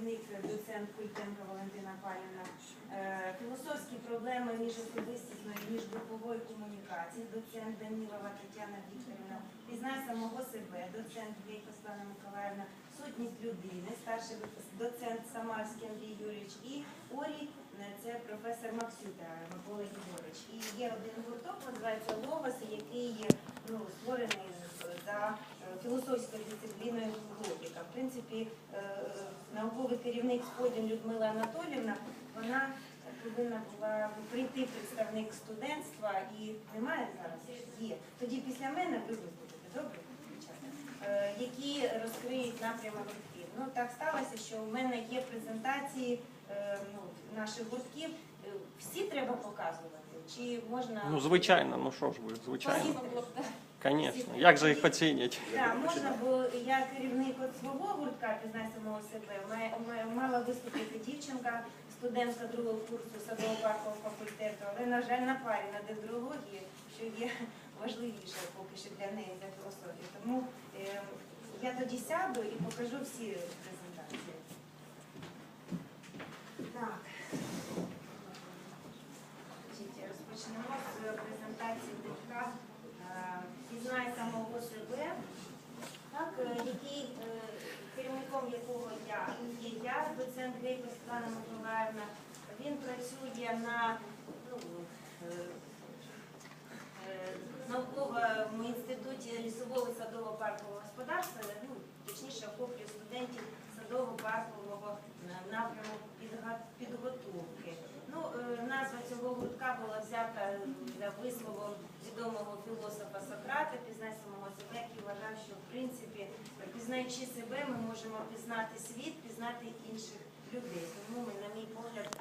керівник, доцент Культенко Валентина Павлівна. Е, проблеми між особистісною, між груповою комунікацією, доцент Данілова Тетяна Вікторівна, пізнай самого себе, доцент Світлана Миколаївна, сутність людини, старший доцент Самарський Андрій Юрійович і Орі, е, це професор Максюта Микола Єгорович. І є один гурток, називається Логос, який є ну, створений за е, філософською дисципліною логіка. В принципі, е, е, науковий керівник Сподін Людмила Анатолівна, вона повинна була прийти представник студентства і немає зараз? Є. Тоді після мене ви виступите, добре? Е, Які розкриють напрямок гуртків. Ну так сталося, що в мене є презентації е, ну, наших гуртків. Е, Всі треба показувати? Чи можна Ну, звичайно, ну що ж ви, звичайно. Звісно. Як же їх оцінять? Так, можна, бо я керівник от свого гуртка «Пізнай самого себе. Мала виступити дівчинка, студентка другого курсу садово-паркового факультету, але, на жаль, на парі на дендрології, що є важливіше поки що для неї за філософію. Тому е, я тоді сяду і покажу всі презентації. Так. Розпочнемо з презентації гуртка е, «Пізнай самого себе», так, е, який, е, керівником якого я є я, доцент Грейко Світлана Миколаївна. Він працює на ну, е, е, науковому інституті лісового і садово-паркового господарства, ну, точніше охоплює студентів садово-паркового е, напряму підготовки. Ну, е, назва цього гуртка була взята е, за висловом відомого філософа Сократа, пізнай самого себе, що в принципі, пізнаючи себе, ми можемо пізнати світ, пізнати інших людей. Тому ми, на мій погляд.